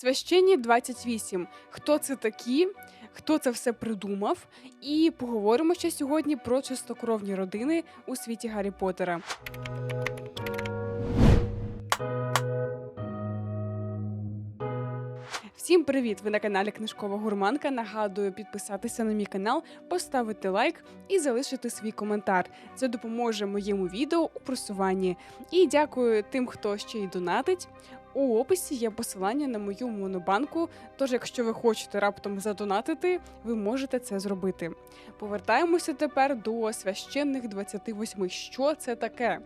Священні 28. Хто це такі? Хто це все придумав? І поговоримо ще сьогодні про чистокровні родини у світі Гаррі Поттера. Всім привіт! Ви на каналі Книжкова Гурманка. Нагадую підписатися на мій канал, поставити лайк і залишити свій коментар. Це допоможе моєму відео у просуванні. І дякую тим, хто ще й донатить. У описі є посилання на мою монобанку. Тож, якщо ви хочете раптом задонатити, ви можете це зробити. Повертаємося тепер до священних 28. Що це таке?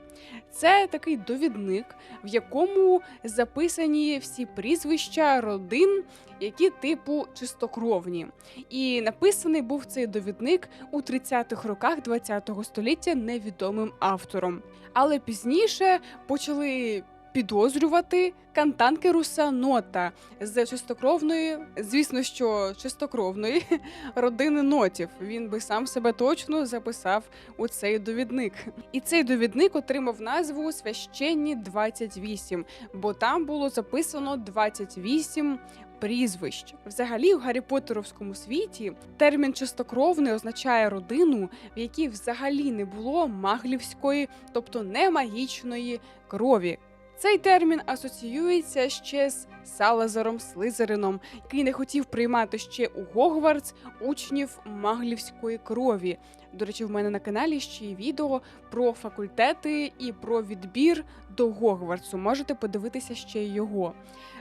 Це такий довідник, в якому записані всі прізвища родин, які типу чистокровні. І написаний був цей довідник у 30-х роках ХХ століття невідомим автором. Але пізніше почали підозрювати кантанкеруса Нота з чистокровної, звісно, що чистокровної родини нотів. Він би сам себе точно записав у цей довідник. І цей довідник отримав назву Священні 28, бо там було записано 28 прізвищ. Взагалі, у Гаррі Поттеровському світі термін чистокровний означає родину, в якій взагалі не було маглівської, тобто не магічної крові. Цей термін асоціюється ще з Салазаром Слизерином, який не хотів приймати ще у Гогвартс учнів маглівської крові. До речі, в мене на каналі ще є відео про факультети і про відбір до Гогвартсу. Можете подивитися ще його.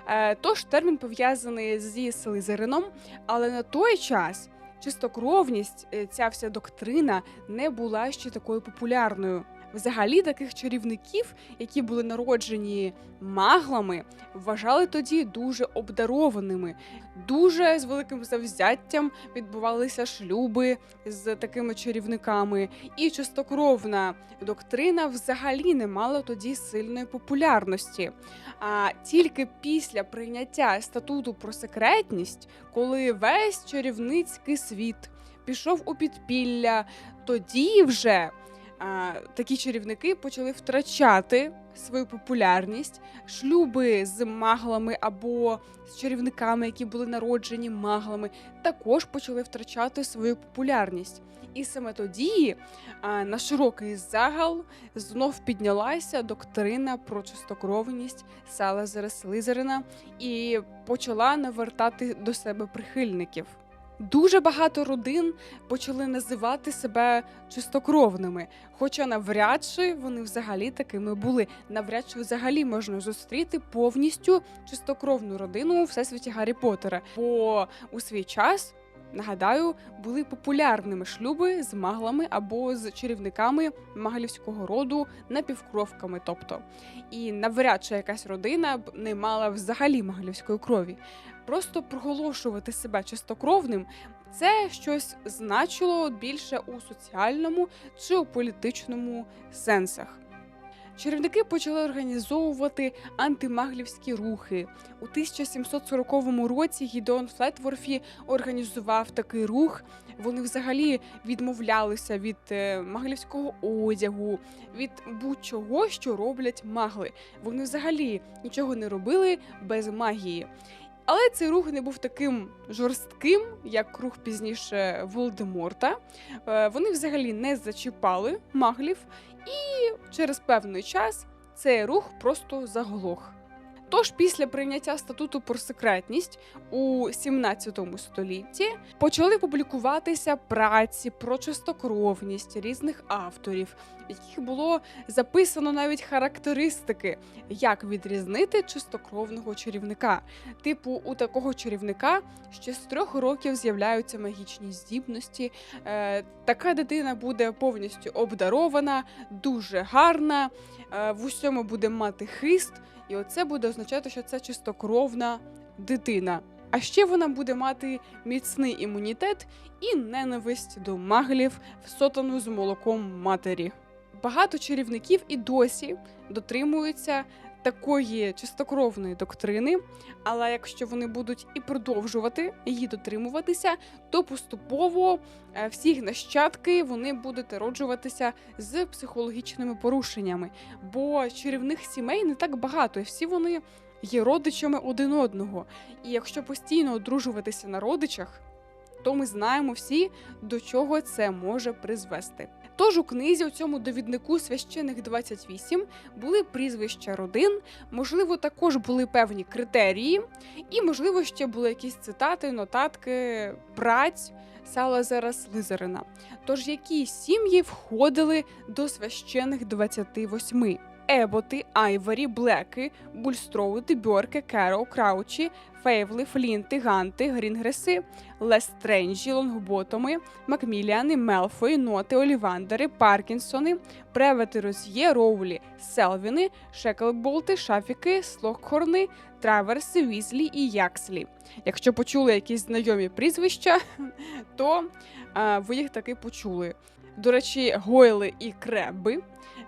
Е, Тож термін пов'язаний зі Слизерином, але на той час чистокровність, е, ця вся доктрина не була ще такою популярною. Взагалі таких чарівників, які були народжені маглами, вважали тоді дуже обдарованими. Дуже з великим завзяттям відбувалися шлюби з такими чарівниками, і чистокровна доктрина взагалі не мала тоді сильної популярності. А тільки після прийняття статуту про секретність, коли весь чарівницький світ пішов у підпілля, тоді вже такі чарівники почали втрачати свою популярність. Шлюби з маглами або з чарівниками, які були народжені маглами, також почали втрачати свою популярність. І саме тоді на широкий загал знов піднялася доктрина про чистокровність Салазара Слизерина і почала навертати до себе прихильників. Дуже багато родин почали називати себе чистокровними, хоча навряд чи вони взагалі такими були. Навряд чи взагалі можна зустріти повністю чистокровну родину у всесвіті Гаррі Поттера. Бо у свій час. Нагадаю, були популярними шлюби з маглами або з чарівниками маглівського роду напівкровками. Тобто, і навряд чи якась родина б не мала взагалі маглівської крові. Просто проголошувати себе чистокровним це щось значило більше у соціальному чи у політичному сенсах. Чарівники почали організовувати антимаглівські рухи. У 1740 році Гідеон Флетворфі організував такий рух. Вони взагалі відмовлялися від е, маглівського одягу, від будь-чого, що роблять магли. Вони взагалі нічого не робили без магії. Але цей рух не був таким жорстким, як рух пізніше Волдеморта. Е, Вони взагалі не зачіпали маглів, і через певний час цей рух просто заглох. Тож після прийняття статуту про секретність у 17 столітті почали публікуватися праці про чистокровність різних авторів, в яких було записано навіть характеристики, як відрізнити чистокровного чарівника. Типу, у такого чарівника ще з трьох років з'являються магічні здібності. Е, така дитина буде повністю обдарована, дуже гарна, е, в усьому буде мати хист. І оце буде означати, що це чистокровна дитина. А ще вона буде мати міцний імунітет і ненависть до маглів, всотану з молоком матері. Багато чарівників і досі дотримуються такої чистокровної доктрини, але якщо вони будуть і продовжувати її дотримуватися, то поступово е, всі нащадки вони будуть народжуватися з психологічними порушеннями, бо чарівних сімей не так багато, і всі вони є родичами один одного. І якщо постійно одружуватися на родичах, то ми знаємо всі, до чого це може призвести. Тож у книзі у цьому довіднику священих 28 були прізвища родин, можливо, також були певні критерії, і, можливо, ще були якісь цитати, нотатки, праць Салазара Слизерина. Тож які сім'ї входили до священих 28? Еботи, Айварі, Блеки, Бульстроути, Бьорки, Керо, Краучі, Фейвли, Флінти, Ганти, Грінгреси, Лестренджі, Лонгботоми, Макміліани, Мелфої, Ноти, Олівандери, Паркінсони, Превети, Роз'є, Роулі, Селвіни, Шеклболти, Шафіки, Слокхорни, Траверси, Візлі і Якслі. Якщо почули якісь знайомі прізвища, то а, ви їх таки почули. До речі, Гойли і Креби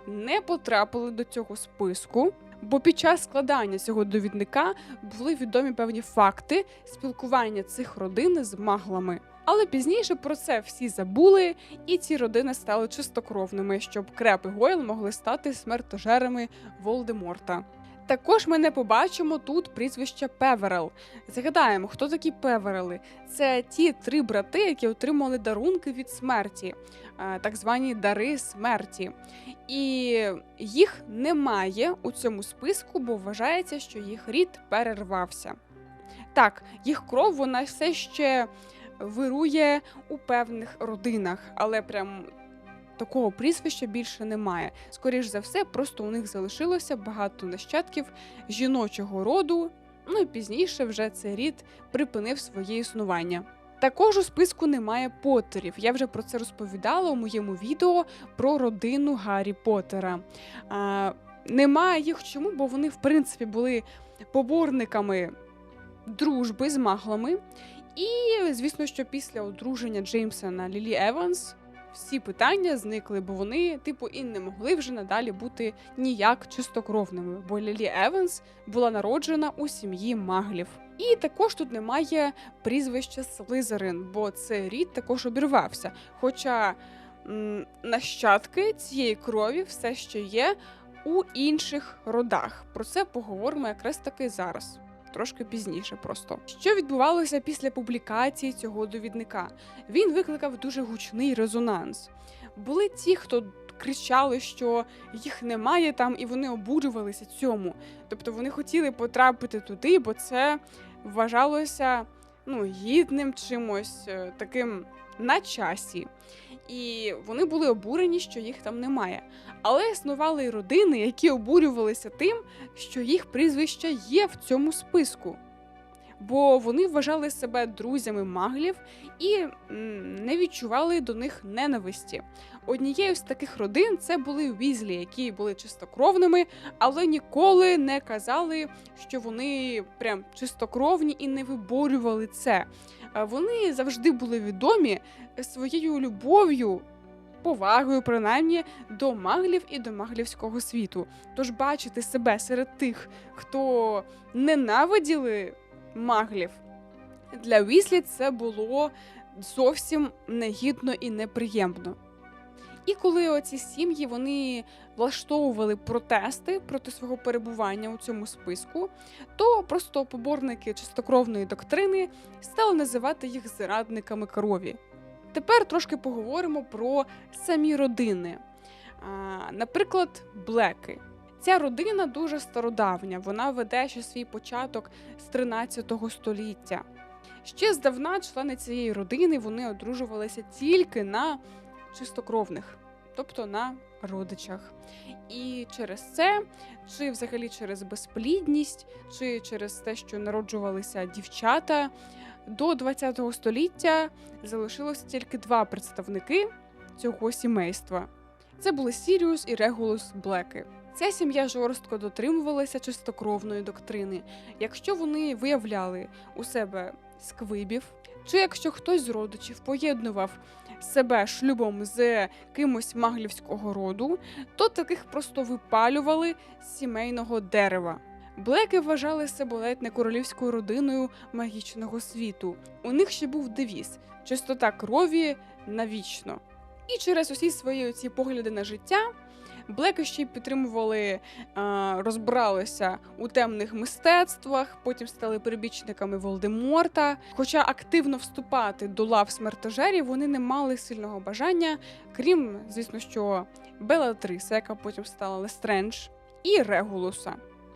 не потрапили до цього списку, бо під час складання цього довідника були відомі певні факти спілкування цих родин з маглами. Але пізніше про це всі забули, і ці родини стали чистокровними, щоб Креп і Гойл могли стати смертожерами Волдеморта. Також ми не побачимо тут прізвища Певерел. Згадаємо, хто такі Певерели? Це ті три брати, які отримали дарунки від смерті, е, так звані дари смерті. І їх немає у цьому списку, бо вважається, що їх рід перервався. Так, їх кров вона все ще вирує у певних родинах, але прям такого прізвища більше немає. Скоріш за все, просто у них залишилося багато нащадків жіночого роду. Ну і пізніше вже цей рід припинив своє існування. Також у списку немає Поттерів. Я вже про це розповідала у моєму відео про родину Гаррі Поттера. А, Немає їх чому, бо вони, в принципі, були поборниками дружби з маглами. І, звісно, що після одруження Джеймса на Лілі Еванс всі питання зникли, бо вони, типу, і не могли вже надалі бути ніяк чистокровними, бо Лілі Еванс була народжена у сім'ї маглів. І також тут немає прізвища Слизерин, бо цей рід також обірвався. Хоча м, нащадки цієї крові все ще є у інших родах. Про це поговоримо якраз таки зараз. Трошки пізніше, просто що відбувалося після публікації цього довідника. Він викликав дуже гучний резонанс. Були ті, хто кричали, що їх немає там, і вони обурювалися цьому. Тобто вони хотіли потрапити туди, бо це вважалося ну, гідним чимось е, таким на часі. І вони були обурені, що їх там немає. Але існували й родини, які обурювалися тим, що їх прізвища є в цьому списку. Бо вони вважали себе друзями маглів і не відчували до них ненависті. Однією з таких родин це були Візлі, які були чистокровними, але ніколи не казали, що вони прям чистокровні і не виборювали це. Вони завжди були відомі своєю любов'ю, повагою, принаймні, до маглів і до маглівського світу. Тож бачити себе серед тих, хто ненавиділи маглів, для Віслі це було зовсім негідно і неприємно. І коли оці сім'ї вони влаштовували протести проти свого перебування у цьому списку, то просто поборники чистокровної доктрини стали називати їх зрадниками крові. Тепер трошки поговоримо про самі родини. Наприклад, Блеки. Ця родина дуже стародавня, вона веде ще свій початок з 13 століття. Ще здавна члени цієї родини вони одружувалися тільки на чистокровних, тобто на родичах. І через це, чи взагалі через безплідність, чи через те, що народжувалися дівчата, до 20 століття залишилося тільки два представники цього сімейства. Це були Сіріус і Регулус Блеки. Ця сім'я жорстко дотримувалася чистокровної доктрини. Якщо вони виявляли у себе сквибів, чи якщо хтось з родичів поєднував себе шлюбом з кимось маглівського роду, то таких просто випалювали з сімейного дерева. Блеки вважали себе ледь не королівською родиною магічного світу. У них ще був девіз чистота крові навічно. І через усі свої ці погляди на життя Й підтримували, е, розбиралися у темних мистецтвах, потім стали прибічниками Волдеморта. Хоча активно вступати до лав смертожерів вони не мали сильного бажання, крім, звісно, що Белатриса, яка потім стала Лестрендж, і Регулуса.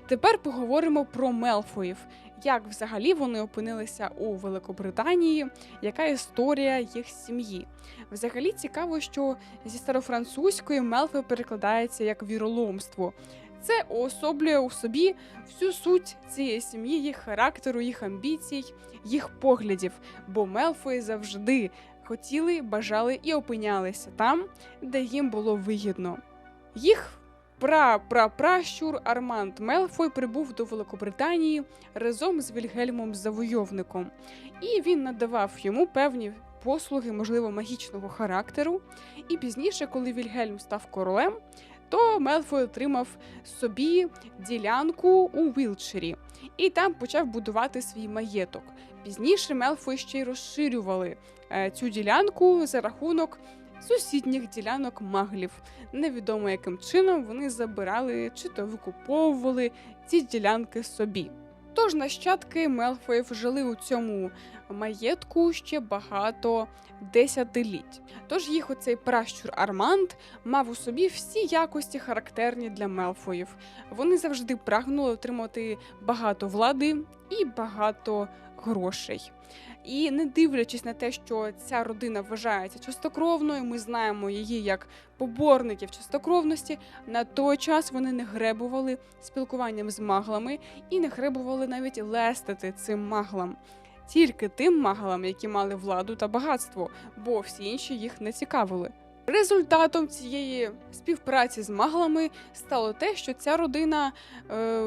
Тепер поговоримо про Мелфоїв. Як взагалі вони опинилися у Великобританії? Яка історія їх сім'ї? Взагалі цікаво, що зі старофранцузької Мелфой перекладається як віроломство. Це уособлює у собі всю суть цієї сім'ї, їх характеру, їх амбіцій, їх поглядів. Бо Мелфої завжди хотіли, бажали і опинялися там, де їм було вигідно. Їх пра-пра-пращур Арманд Мелфой прибув до Великобританії разом з Вільгельмом Завойовником, і він надавав йому певні послуги, можливо, магічного характеру. І пізніше, коли Вільгельм став королем, то Мелфой отримав собі ділянку у Вілчері і там почав будувати свій маєток. Пізніше Мелфой ще й розширювали е, цю ділянку за рахунок сусідніх ділянок маглів. Невідомо яким чином вони забирали чи то викуповували ці ділянки собі. Тож нащадки Мелфоїв жили у цьому маєтку ще багато десятиліть. Тож їх оцей пращур Арманд мав у собі всі якості характерні для Мелфоїв. Вони завжди прагнули отримати багато влади і багато грошей. І не дивлячись на те, що ця родина вважається чистокровною, ми знаємо її як поборників чистокровності. На той час вони не гребували спілкуванням з маглами і не гребували навіть лестити цим маглам. Тільки тим маглам, які мали владу та багатство, бо всі інші їх не цікавили. Результатом цієї співпраці з маглами стало те, що ця родина е,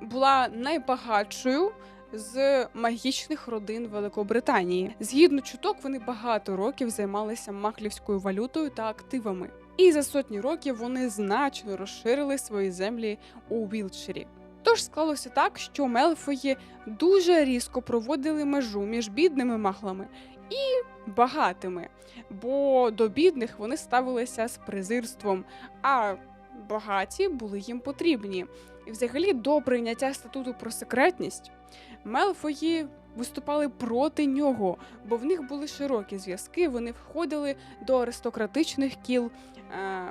була найбагатшою з магічних родин Великобританії. Згідно чуток, вони багато років займалися маклівською валютою та активами. І за сотні років вони значно розширили свої землі у Вілчері. Тож склалося так, що Мелфої дуже різко проводили межу між бідними маглами і багатими, бо до бідних вони ставилися з презирством, а багаті були їм потрібні. І, взагалі, до прийняття статуту про секретність Мелфої виступали проти нього, бо в них були широкі зв'язки. Вони входили до аристократичних кіл е,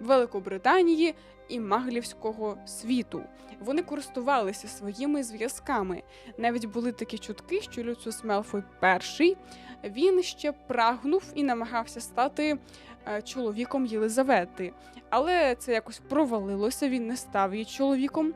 Великобританії і маглівського світу. Вони користувалися своїми зв'язками. Навіть були такі чутки, що Люциус Мелфой перший він ще прагнув і намагався стати е, чоловіком Єлизавети, але це якось провалилося. Він не став її чоловіком.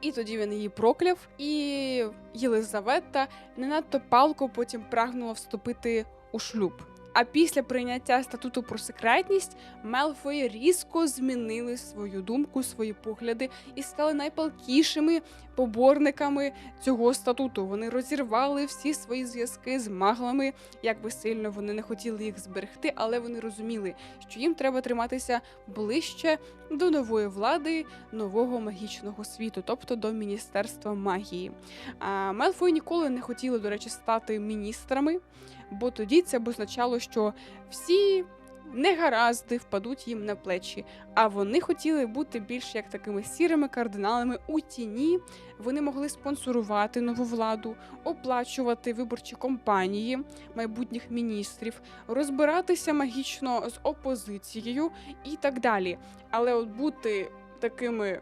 І тоді він її прокляв, і Єлизавета не надто палко потім прагнула вступити у шлюб. А після прийняття статуту про секретність Мелфої різко змінили свою думку, свої погляди і стали найпалкішими поборниками цього статуту. Вони розірвали всі свої зв'язки з маглами, як би сильно вони не хотіли їх зберегти, але вони розуміли, що їм треба триматися ближче до нової влади, нового магічного світу, тобто до міністерства магії. А Мелфої ніколи не хотіли, до речі, стати міністрами бо тоді це б означало, що всі негаразди впадуть їм на плечі. А вони хотіли бути більш як такими сірими кардиналами у тіні. Вони могли спонсорувати нову владу, оплачувати виборчі компанії майбутніх міністрів, розбиратися магічно з опозицією і так далі. Але от бути такими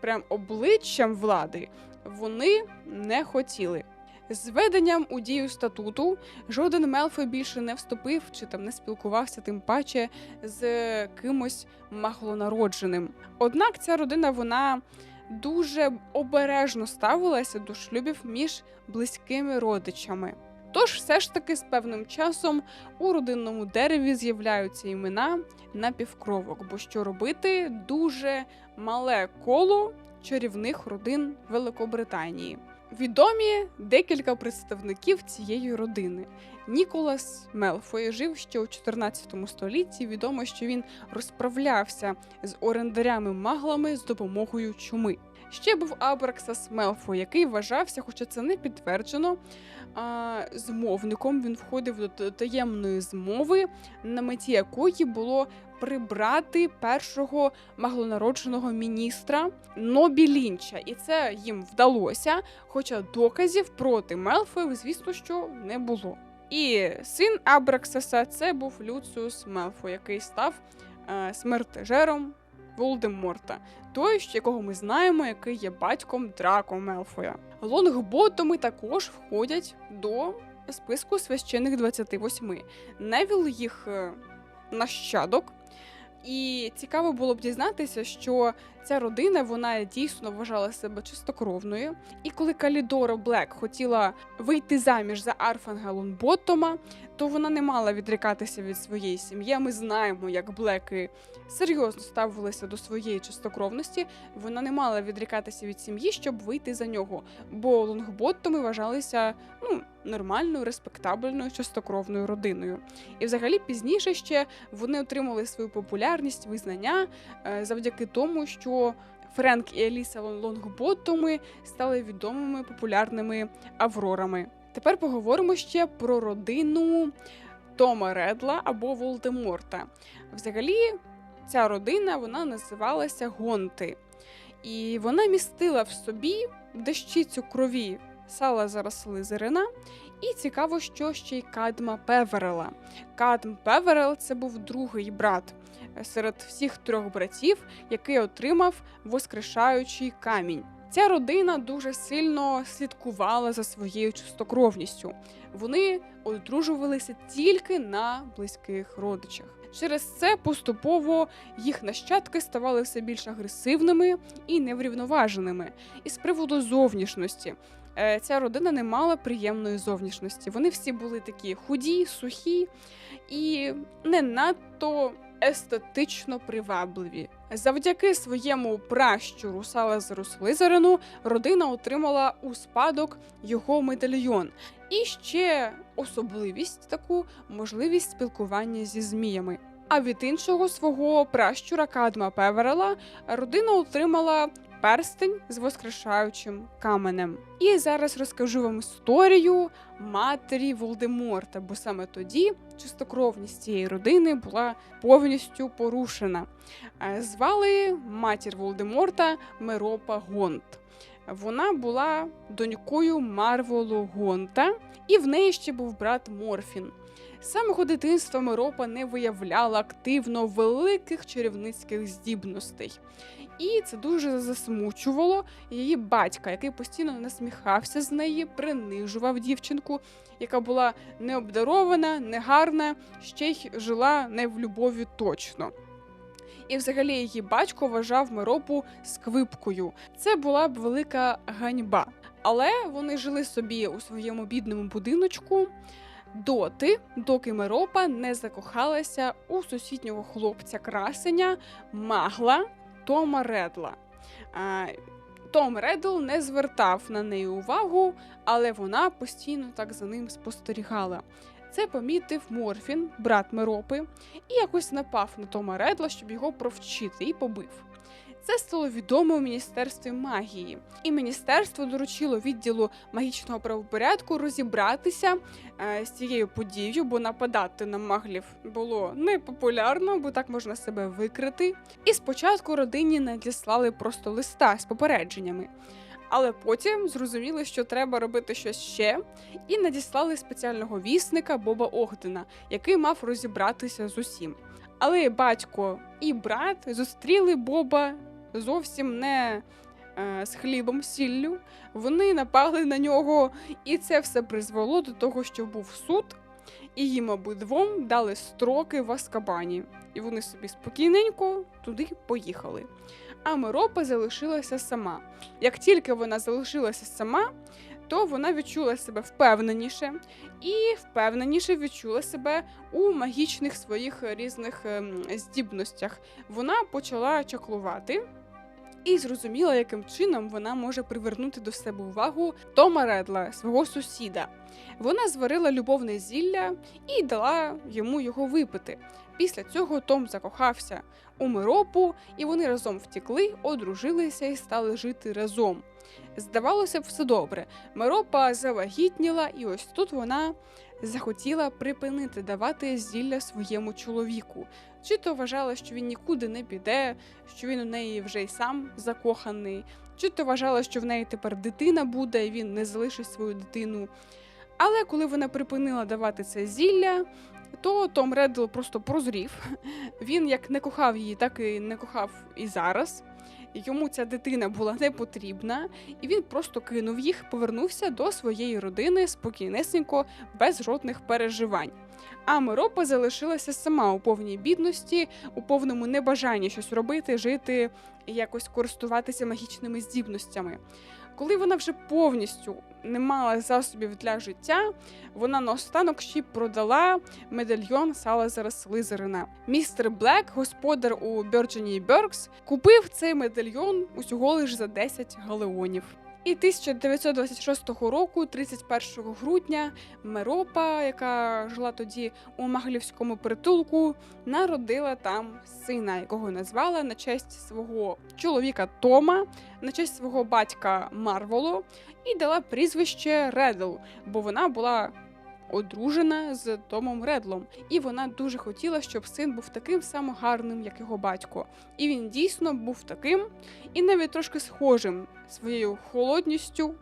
прям обличчям влади вони не хотіли. З введенням у дію статуту жоден Мелфой більше не вступив чи там не спілкувався, тим паче з кимось маглонародженим. Однак ця родина вона дуже обережно ставилася до шлюбів між близькими родичами. Тож, все ж таки, з певним часом у родинному дереві з'являються імена напівкровок, бо що робити дуже мале коло чарівних родин Великобританії. Відомі декілька представників цієї родини. Ніколас Мелфой жив ще у 14 столітті. Відомо, що він розправлявся з орендарями-маглами з допомогою чуми. Ще був Абраксас Мелфой, який вважався, хоча це не підтверджено. а, Змовником він входив до таємної змови, на меті якої було прибрати першого маглонародженого міністра Нобі Лінча, і це їм вдалося. Хоча доказів проти Мелфоїв, звісно, що не було. І син Абраксаса це був Люциус Мелфой, який став е, смертежером Волдеморта, той, якого ми знаємо, який є батьком Драко Мелфоя. Лонгботоми також входять до списку священих 28. Невіл їх е, нащадок. І цікаво було б дізнатися, що ця родина вона дійсно вважала себе чистокровною. І коли Калідора Блек хотіла вийти заміж за Арфангелон Боттома, то вона не мала відрікатися від своєї сім'ї. Ми знаємо, як Блеки серйозно ставилися до своєї чистокровності. Вона не мала відрікатися від сім'ї, щоб вийти за нього. Бо лонгботтоми вважалися ну, нормальною, респектабельною, чистокровною родиною. І взагалі пізніше ще вони отримали свою популярність, визнання е, завдяки тому, що Френк і Еліса Лонгботтоми стали відомими популярними аврорами. Тепер поговоримо ще про родину Тома Редла або Волдеморта. Взагалі, ця родина вона називалася Гонти, і вона містила в собі дещицю крові Салазара Слизерина. І цікаво, що ще й Кадма Певерела. Кадм Певерел це був другий брат е, серед всіх трьох братів, який отримав воскрешаючий камінь. Ця родина дуже сильно слідкувала за своєю чистокровністю. Вони одружувалися тільки на близьких родичах. Через це поступово їх нащадки ставали все більш агресивними і неврівноваженими. І з приводу зовнішності ця родина не мала приємної зовнішності. Вони всі були такі худі, сухі і не надто естетично привабливі. Завдяки своєму пращуру Салазару Слизерину родина отримала у спадок його медальйон. І ще особливість таку можливість спілкування зі зміями. А від іншого свого пращура Кадма Певерела родина отримала перстень з воскрешаючим каменем. І зараз розкажу вам історію матері Волдеморта, бо саме тоді чистокровність цієї родини була повністю порушена. Е, Звали матір Волдеморта Меропа Гонт. Вона була донькою Марволу Гонта, і в неї ще був брат Морфін. З самого дитинства Меропа не виявляла активно великих чарівницьких здібностей. І це дуже засмучувало її батька, який постійно насміхався з неї, принижував дівчинку, яка була необдарована, негарна, ще й жила не в любові точно. І взагалі її батько вважав Миропу сквипкою. Це була б велика ганьба. Але вони жили собі у своєму бідному будиночку доти, доки Миропа не закохалася у сусіднього хлопця красеня Магла Тома Редла. А, Том Редл не звертав на неї увагу, але вона постійно так за ним спостерігала. Це помітив Морфін, брат Миропи, і якось напав на Тома Редла, щоб його провчити, і побив. Це стало відомо у міністерстві магії, і міністерство доручило відділу магічного правопорядку розібратися е, з цією подією, бо нападати на маглів було непопулярно, бо так можна себе викрити. І спочатку родині надіслали просто листа з попередженнями. Але потім зрозуміли, що треба робити щось ще, і надіслали спеціального вісника Боба Огдена, який мав розібратися з усім. Але батько і брат зустріли Боба зовсім не е, з хлібом сіллю. Вони напали на нього, і це все призвело до того, що був суд, і їм обидвом дали строки в Аскабані. І вони собі спокійненько туди поїхали. А Миропа залишилася сама. Як тільки вона залишилася сама, то вона відчула себе впевненіше і впевненіше відчула себе у магічних своїх різних ем, здібностях. Вона почала чаклувати. І зрозуміла, яким чином вона може привернути до себе увагу Тома Редла, свого сусіда. Вона зварила любовне зілля і дала йому його випити. Після цього Том закохався у Миропу, і вони разом втікли, одружилися і стали жити разом. Здавалося б, все добре. Миропа завагітніла, і ось тут вона захотіла припинити давати зілля своєму чоловіку. Чи то вважала, що він нікуди не піде, що він у неї вже й сам закоханий, чи то вважала, що в неї тепер дитина буде, і він не залишить свою дитину. Але коли вона припинила давати це зілля, то Том Реддл просто прозрів. Він як не кохав її, так і не кохав і зараз. Йому ця дитина була не потрібна, і він просто кинув їх, повернувся до своєї родини спокійнесенько, без жодних переживань. А Миропа залишилася сама у повній бідності, у повному небажанні щось робити, жити якось користуватися магічними здібностями. Коли вона вже повністю не мала засобів для життя, вона наостанок ще й продала медальйон Салазара Слизерина. Містер Блек, господар у Бірджині Беркс, купив цей медальйон усього лиш за 10 галеонів. І 1926 року, 31 грудня, Меропа, яка жила тоді у Маглівському притулку, народила там сина, якого назвала на честь свого чоловіка Тома, на честь свого батька Марволо, і дала прізвище Редл, бо вона була одружена з Томом Редлом, і вона дуже хотіла, щоб син був таким само гарним, як його батько. І він дійсно був таким, і навіть трошки схожим своєю холодністю,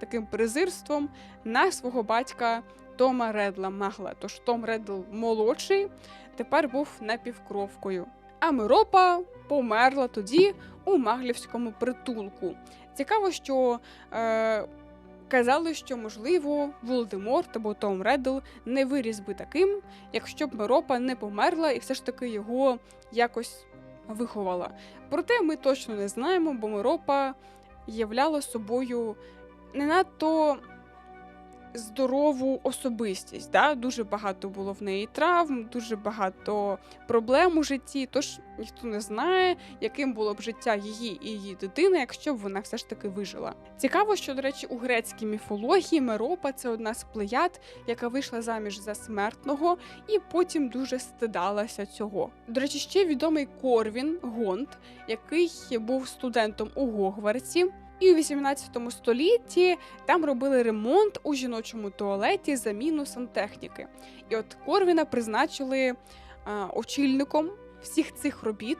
таким презирством на свого батька Тома Редла Магла. Тож Том Редл молодший тепер був напівкровкою. А Миропа померла тоді у Маглівському притулку. Цікаво, що е, казали, що можливо Волдеморт або Том Реддл не виріс би таким, якщо б Меропа не померла і все ж таки його якось виховала. Проте ми точно не знаємо, бо Меропа являла собою не надто здорову особистість. Да? Дуже багато було в неї травм, дуже багато проблем у житті. Тож ніхто не знає, яким було б життя її і її дитини, якщо б вона все ж таки вижила. Цікаво, що, до речі, у грецькій міфології Меропа це одна з плеяд, яка вийшла заміж за смертного і потім дуже стидалася цього. До речі, ще відомий Корвін Гонт, який був студентом у Гогвартсі. І у 18 столітті там робили ремонт у жіночому туалеті заміну сантехніки. І от Корвіна призначили а, очільником всіх цих робіт.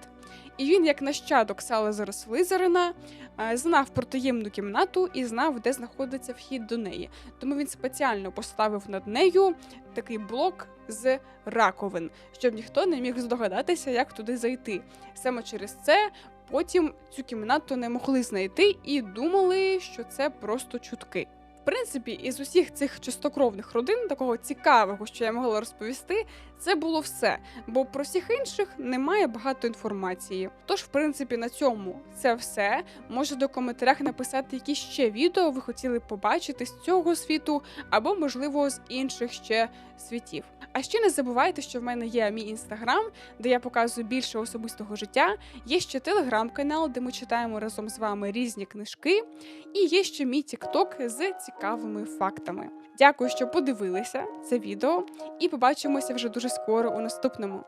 І він, як нащадок Салазара Слизерина, а, знав про таємну кімнату і знав, де знаходиться вхід до неї. Тому він спеціально поставив над нею такий блок з раковин, щоб ніхто не міг здогадатися, як туди зайти. Саме через це Потім цю кімнату не могли знайти і думали, що це просто чутки. В принципі, із усіх цих чистокровних родин, такого цікавого, що я могла розповісти, це було все. Бо про всіх інших немає багато інформації. Тож, в принципі, на цьому це все. Можете у коментарях написати, які ще відео ви хотіли побачити з цього світу, або, можливо, з інших ще світів. А ще не забувайте, що в мене є мій інстаграм, де я показую більше особистого життя. Є ще телеграм-канал, де ми читаємо разом з вами різні книжки. І є ще мій тікток з цікавими фактами. Дякую, що подивилися це відео, і побачимося вже дуже скоро у наступному.